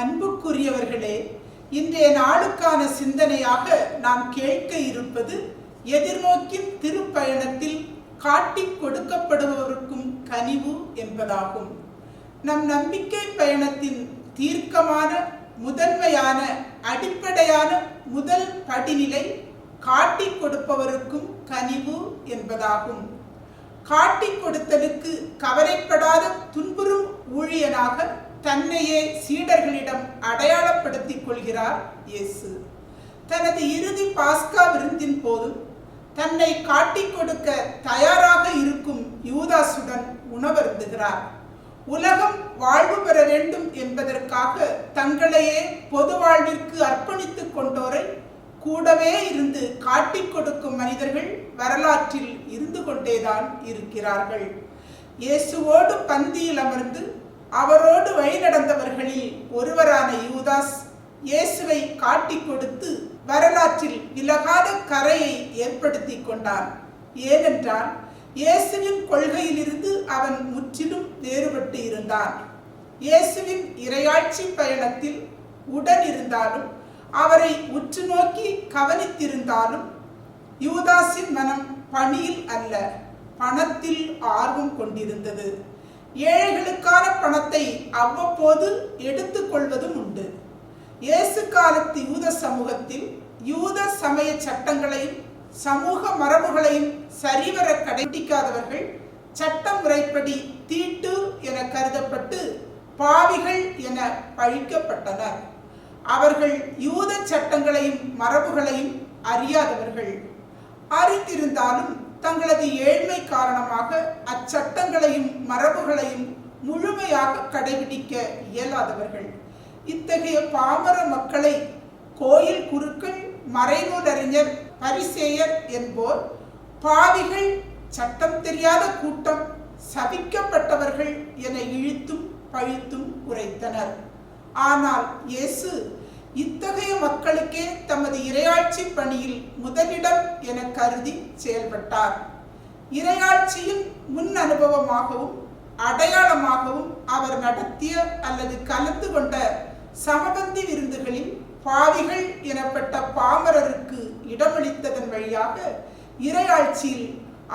அன்புக்குரியவர்களே இன்றைய நாளுக்கான சிந்தனையாக நாம் கேட்க இருப்பது எதிர்நோக்கின் திருப்பயணத்தில் காட்டிக் கொடுக்கப்படுபவருக்கும் கனிவு என்பதாகும். நம் நம்பிக்கை பயணத்தின் தீர்க்கமான முதன்மையான அடிப்படையான முதல் படிநிலை காட்டிக் கொடுப்பவருக்கும் கனிவு என்பதாகும். காட்டிக் கொடுத்தலுக்கு கவலைப்படாத துன்புறும் ஊழியனாக தன்னையே சீடர்களிடம் அடையாளப்படுத்திக் கொள்கிறார் இயேசு. தனது இறுதி பாஸ்கா விருந்தின் போது தன்னை காட்டிக் கொடுக்க தயாராக இருக்கும் யூதாசுடன் உணவருந்துகிறார். உலகம் வாழ்வு பெற வேண்டும் என்பதற்காக தங்களையே பொது வாழ்விற்கு அர்ப்பணித்துக் கொண்டோரை கூடவே இருந்து காட்டிக் கொடுக்கும் மனிதர்கள் வரலாற்றில் இருந்து கொண்டேதான் இருக்கிறார்கள். இயேசுவோடு பந்தியில் அமர்ந்து அவரோடு வழிநடந்தவர்களில் ஒருவரான யூதாஸ் இயேசுவை காட்டிக் கொடுத்து வரலாற்றில் விலகாத கரையை ஏற்படுத்தி கொண்டான் ஏனென்றால் இயேசுவின் கொள்கையிலிருந்து அவன் முற்றிலும் வேறுபட்டு இருந்தான். இயேசுவின் இரையாட்சி பயணத்தில் உடன் இருந்தாலும் அவரை உற்று நோக்கி கவனித்திருந்தாலும் யூதாஸின் மனம் பணியில் அல்ல பணத்தில் ஆர்வம் கொண்டிருந்தது. ஏழைகளுக்கான பணத்தை அவ்வப்போது எடுத்துக்கொள்வதும் உண்டு. இயேசு காலத்து யூத சமூகத்தில் யூத சமய சட்டங்களையும் சமூக மரபுகளையும் சரிவர கடைபிடிக்காதவர்கள் சட்ட முறைப்படி தீட்டு என கருதப்பட்டு பாவிகள் என பழிக்கப்பட்டனர். அவர்கள் யூத சட்டங்களையும் மரபுகளையும் அறியாதவர்கள். அறிந்திருந்தாலும் தங்களது ஏழ்மை காரணமாக அச்சட்டங்களையும் மரபுகளையும் முழுமையாக கடைபிடிக்க இயலாதவர்கள். இத்தகைய பாமர மக்களை கோயில் குருக்கள் மறைநூலறிஞர் பரிசேயர் என்போர் பாவிகள் சட்டம் தெரியாத கூட்டம் சபிக்கப்பட்டவர்கள் என இழித்தும் பழித்தும் உரைத்தனர். ஆனால் இயேசு இத்தகைய மக்களுக்கே தமது இரையாட்சி பணியில் முதலிடம் என கருதி செயல்பட்டார். இரையாட்சியின் முன் அனுபவமாகவும் அடையாளமாகவும் அவர் நடத்திய அல்லது கலந்து கொண்ட சமபந்தி விருந்துகளில் பாவிகள் எனப்பட்ட பாமரருக்கு இடமளித்ததன் வழியாக இரையாட்சியில்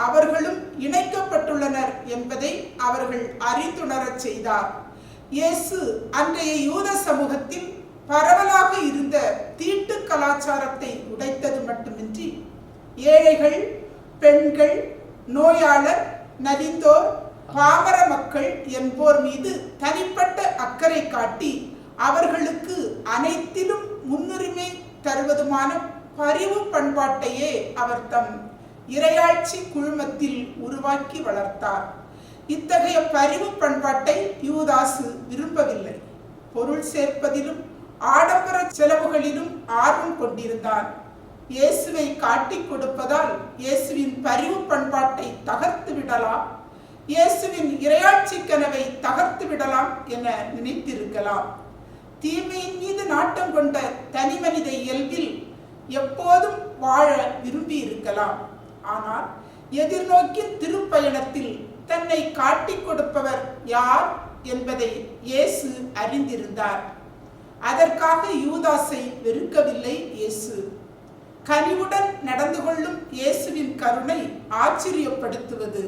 அவர்களும் இணைக்கப்பட்டுள்ளனர் என்பதை அவர்கள் அறிந்துணரச் செய்தார். இயேசு அன்றைய யூத பரவலாக இருந்த தீட்டு கலாச்சாரத்தை உடைத்தது மட்டுமின்றி ஏழைகள் பெண்கள் நோயாளர் நலிந்தோர் பாமர மக்கள் என்போர் மீது தனிப்பட்ட அக்கறை காட்டி அவர்களுக்கு அனைத்திலும் முன்னுரிமை தருவதுமான பரிவு பண்பாட்டையே அவர் தம் இரையாட்சி குழுமத்தில் உருவாக்கி வளர்த்தார். இத்தகைய பரிவு பண்பாட்டை யூதாசு விரும்பவில்லை. பொருள் சேர்ப்பதிலும் ஆடம்பர செலவுகளிலும் ஆர்வம் கொண்டிருந்தார். இயேசுவை காட்டிக் கொடுப்பதால் இயேசுவின் பரிவு பண்பாட்டை தகர்த்து விடலாம். இயேசுவின் இரையாட்சி கனவை தகர்த்து விடலாம் என நினைத்திருக்கலாம். தீமையின் மீது நாட்டம் கொண்ட தனி மனித இயல்பில் எப்போதும் வாழ விரும்பி இருக்கலாம் ஆனால் எதிர்நோக்கின் திருப்பயணத்தில் தன்னை காட்டிக் கொடுப்பவர் யார் என்பதை இயேசு அறிந்திருந்தார். அதற்காக யூதாஸை வெறுக்கவில்லை இயேசு. கனிவுடன் நடந்து கொள்ளும் இயேசுவின் கருணை ஆச்சரியப்படுத்துவது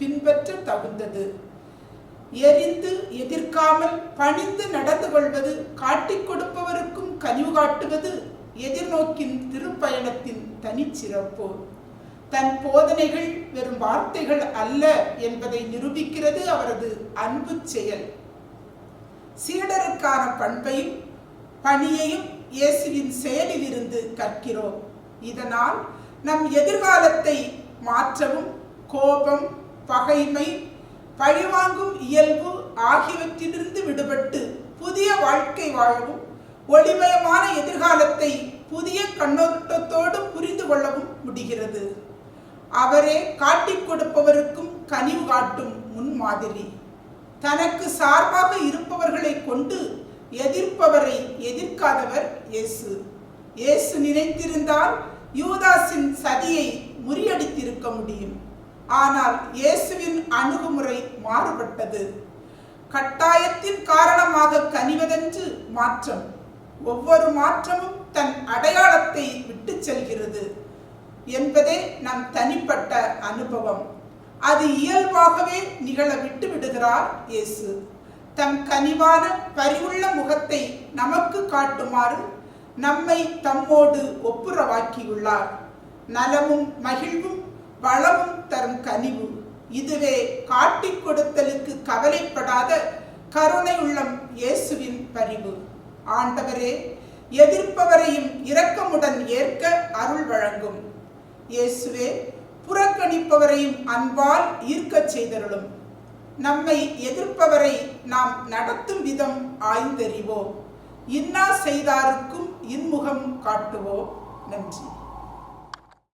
பின்பற்ற தகுந்தது. எரிந்து எதிர்க்காமல் பணிந்து நடந்து கொள்வது காட்டிக் கொடுப்பவருக்கும் கனிவு காட்டுவது எதிர்நோக்கின் திருப்பயணத்தின் தனிச்சிறப்பு. தன் போதனைகள் வெறும் வார்த்தைகள் அல்ல என்பதை நிரூபிக்கிறது அவரது அன்பு செயல். சீடருக்கான பண்பையும் பணியையும் இயேசுவின் செயலில் இருந்து கற்கிறோம். இதனால் நம் எதிர்காலத்தை மாற்றவும் கோபம் பகைமை பழிவாங்கும் இயல்பு ஆகியவற்றிலிருந்து விடுபட்டு புதிய வாழ்க்கை வாழவும் ஒளிமயமான எதிர்காலத்தை புதிய கண்ணோட்டத்தோடு புரிந்து கொள்ளவும் முடிகிறது. அவரே காட்டிக் கொடுப்பவருக்கும் கனிவு காட்டும் முன்மாதிரி. தனக்கு சார்பாக இருப்பவர்களை கொண்டு எதிர்ப்பவரை எதிர்க்காதவர் இயேசு. இயேசு நினைத்திருந்தால் யூதாஸின் சதியை முறியடித்திருக்க முடியும். ஆனால் இயேசுவின் அணுகுமுறை மாறுபட்டது. கட்டாயத்தின் காரணமாக கனிவதென்று மாற்றம். ஒவ்வொரு மாற்றமும் தன் அடையாளத்தை விட்டு செல்கிறது. என்பதே நம் தனிப்பட்ட அனுபவம். அது இயல்பாகவே நிகழ விட்டு விடுகிறார் இயேசு. தம் கனிவான பரிவுள்ள முகத்தை நமக்கு காட்டுமாறு நம்மை தம்மோடு ஒப்புரவாக்கியுள்ளார். நலமும் மகிழ்வும் வளமும் தரும் கனிவு. இதுவே காட்டிக் கொடுத்தலுக்கு கவலைப்படாத கருணை உள்ளம் இயேசுவின் பரிவு. ஆண்டவரே எதிர்ப்பவரையும் இரக்கமுடன் ஏற்க அருள் வழங்கும். இயேசுவே புறக்கணிப்பவரையும் அன்பால் ஈர்க்கச் செய்தருளும். நம்மை எதிர்ப்பவரை நாம் நடத்தும் விதம் ஆய்ந்தறிவோம். இன்னா செய்தாருக்கும் இன்முகம் காட்டுவோம். நன்றி.